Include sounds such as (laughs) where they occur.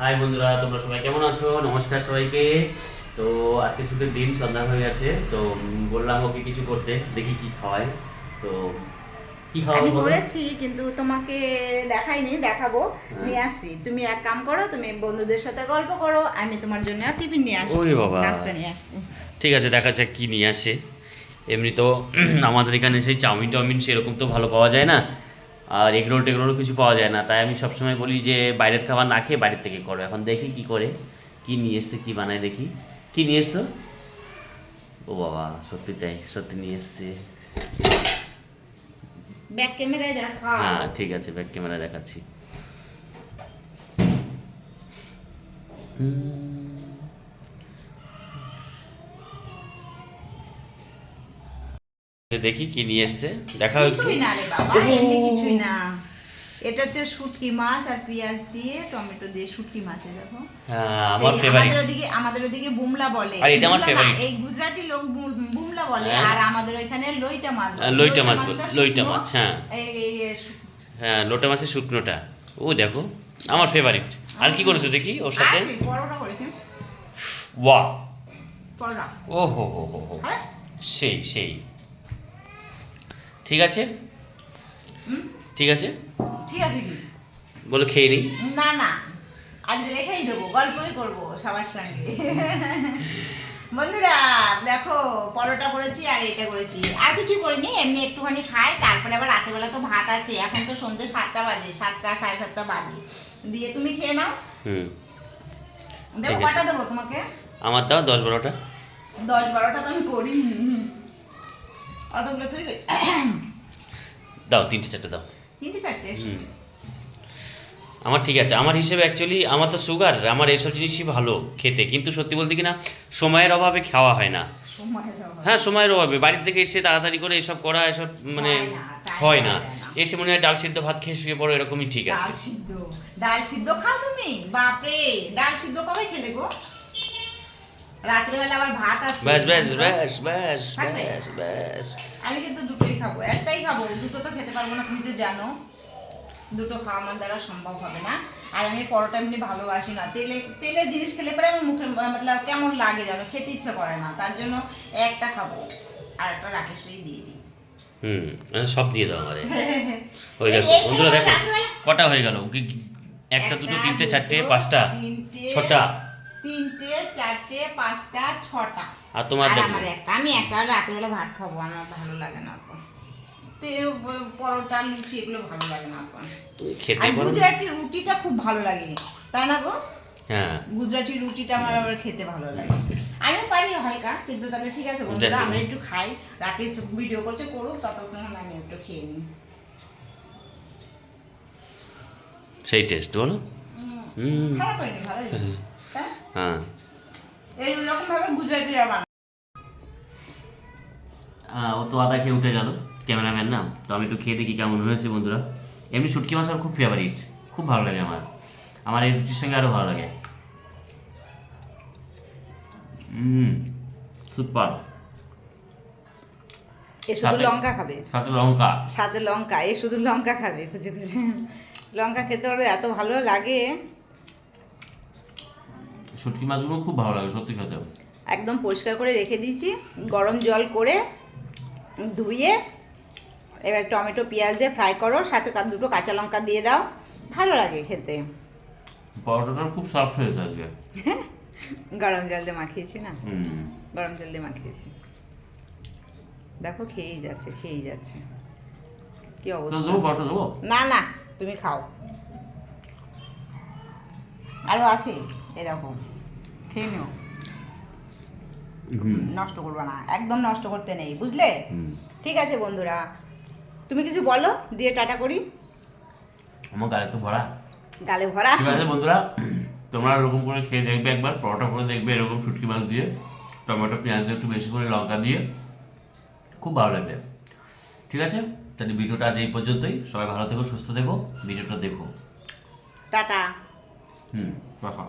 High বন্ধুরা তোমরা সবাই কেমন আছো? নমস্কার সবাইকে। তো আজকে ছুটির দিন সন্ধ্যা হয়ে গেছে তো বললাম ওকে কিছু করতে দেখি কি খাওয়ায়। তো কি খাওয়াবো আমি করেছি কিন্তু তোমাকে দেখাইনি দেখাবো হ্যাঁ। নিয়ে আসছি। তুমি এক কাম করো তুমি বন্ধুদের সাথে গল্প করো আমি তোমার জন্য টিফিন নিয়ে আসছি ওরে বাবা। নাস্তা নিয়ে আসছি। ঠিক আছে দেখা যাক কি নিয়ে আসে। এমনি তো (clears throat) আমাদের এখানে সেই চাউমিন টাউমিন সেরকম তো ভালো পাওয়া যায় না। আর এগরোল টেগরোল কিছু পাওয়া যায় না। তাই আমি সবসময় বলি যে বাইরের খাবার না খেয়ে বাইরের থেকে করো। এখন দেখি কি করে কি নিয়ে এসছে কী বানায় দেখি। কি নিয়ে এসছো? ও বাবা সত্যি তাই সত্যি নিয়ে এসছে। ব্যাক ক্যামেরায় দেখা হ্যাঁ ঠিক আছে ব্যাক ক্যামেরা দেখাচ্ছি। দেখি কি নিয়ে এসছে। দেখা কিছুই না রে বাবা এমনি কিছুই না। এটা হচ্ছে শুটকি মাছ আর পেঁয়াজ দিয়ে টমেটো দিয়ে শুটকি মাছ দেখো। হ্যাঁ আমার ফেভারিট আমাদের ওদিকে আমাদের ওদিকে বুমলা বলে। আর এটা আমার favorite। এই গুজরাটি লোক বুমলা বলে হ্যাঁ। আর আমাদের ওইখানে লইটা মাছ হ্যাঁ, লইটা মাছ লইটা মাছ, হ্যাঁ। এই- হ্যাঁ লোটা মাছের শুকনোটা। ও দেখো আমার ফেভারিট আর কি করেছ দেখি ওর সাথে? পরোটা করেছি। ওয়া পরোটা। ও হো হো হো হো হ্যাঁ। সেই সেই। ঠিক আছে? হুম? ঠিক আছে? ঠিক আছে কি বলো খেয়ে নিই। না না। আজকে রেখেই দেবো গল্পই করব সবার সঙ্গে। বন্ধুরা দেখো পরোটা করেছি আর এটা করেছি। আর কিছু করিনি এমনি একটুখানি খাই তারপরে আবার রাতেবেলা তো ভাত আছে। এখন তো সন্ধ্যে সাতটা বাজে সাতটা সাড়ে সাতটা বাজে। দিয়ে তুমি খেয়ে নাও। হুম। দেবো কটা দেবো তোমাকে? আমার দাও দশ বারোটা। দশ বারোটা তো আমি করিনি। অতগুলো তুই দাও তিনটে চারটে দাও। তিনটে চারটে আমার ঠিক আছে। আমার হিসেবে অ্যাকচুয়ালি আমার তো সুগার আমার এইসব জিনিসই ভালো খেতে। কিন্তু সত্যি বলতে কি না সময়ের অভাবে খাওয়া হয় না। হ্যাঁ সময়ের অভাবে। বাড়ি থেকে এসে তাড়াতাড়ি করে এসব করা এসব মানে হয় না, হয়। এসে মনে হয় ডাল সিদ্ধ ভাত খেয়ে শুয়ে পড়ো এরকমই ঠিক আছে। ডাল সিদ্ধ। ডাল সিদ্ধ খাও তুমি? বাপরে! ডাল সিদ্ধ কবে খেলে গো? রাত্রেবেলা আবার ভাত আছে। ব্যাস ব্যাস ব্যাস ব্যাস ব্যাস ব্যাস আমি কিন্তু দুটোই খাব একটাই খাব দুটো তো খেতে পারব না তুমি তো জানো। দুটো খাওয়া আমার দ্বারা সম্ভব হবে না। আর আমি পরোটা এমনি ভালোবাসি না। তেলে তেলের জিনিস খেলে পরে আমার মুখে মতলব কেমন লাগে জানো? খেতে ইচ্ছা করে না। তার জন্য একটা খাব আর একটা রাকেশই দিয়ে দিই। হুম মানে সব দিয়ে দাও আমারে। (laughs) বন্ধুরা দেখো কটা হয়ে গেল? একটা দুটো তিনটে চারটে পাঁচটা তিনটে, ছটা। তিনটে চারটে পাঁচটা ছটা। আর তোমার আমার একটা। আমি একটা রাত্রেবেলা ভাত খাব আমার ভালো লাগে না এখন। তে ব- পরোটা লুচি এগুলো ভালো লাগে না এখন। খেতে আর পারো না? গুজরাটি রুটিটা খুব ভালো লাগে। তাই না গো? হ্যাঁ। গুজরাটি রুটিটা আমার আবার খেতে ভালো লাগে। আমিও পারি হালকা কিন্তু তাহলে ঠিক আছে বন্ধুরা আমরা একটু খাই। রাকেশ ভিডিও করছে করুক ততক্ষণ আমি একটু খেয়ে নিই। সেই টেস্ট বলো। হুম। খারাপ হয়নি ভালো হ্যাঁ। এইরকম ভাবে গুজরাটিরা বানায় ও তো আদা খেয়ে উঠে গেল ক্যামেরাম্যান না? তো আমি একটু খেয়ে দেখি কেমন হয়েছে বন্ধুরা। এমনি শুটকি মাছ আমার খুব ফেভারিট খুব ভালো লাগে আমার। আমার এই রুটির সঙ্গে আরও ভালো লাগে। হুম সুপার এ শুধু লঙ্কা খাবে? সাথে লঙ্কা। সাথে লঙ্কা এ শুধু লঙ্কা খাবে খুঁজে খুঁজে। লঙ্কা খেতে ওর এত ভালো লাগে। শুটকি মাছগুলো খুব ভালো লাগে সত্যি খেতে একদম পরিষ্কার করে রেখে দিয়েছি গরম জল করে ধুয়ে এবার টমেটো পেঁয়াজ দিয়ে ফ্রাই করো সাথে দুটো কাঁচা লঙ্কা দিয়ে দাও ভালো লাগে খেতে। পরোটাটা খুব সফট হয়েছে আজকে। (laughs) গরম জল দিয়ে মাখিয়েছি না? গরম জল দিয়ে মাখিয়েছি। দেখো খেয়েই যাচ্ছে খেয়েই যাচ্ছে। কি অবস্থা? না না তুমি খাও। আরও আছে? এই দেখো। খেয়ে নিও। নষ্ট করবে না একদম নষ্ট করতে নেই বুঝলে? ঠিক আছে বন্ধুরা তুমি কিছু বলো দিয়ে টাটা করি। আমার গালে তো ভরা। গালে ভরা? ঠিক আছে বন্ধুরা তোমরা এরকম করে খেয়ে দেখবে একবার পরোটা করে দেখবে এরকম শুটকি মাছ দিয়ে টমেটো পেঁয়াজ দিয়ে একটু বেশি করে লঙ্কা দিয়ে খুব ভালো লাগবে। ঠিক আছে? তাহলে ভিডিওটা আজ এই পর্যন্তই। সবাই ভালো থেকো সুস্থ থেকো ভিডিওটা দেখো। টাটা। হুম। রাখা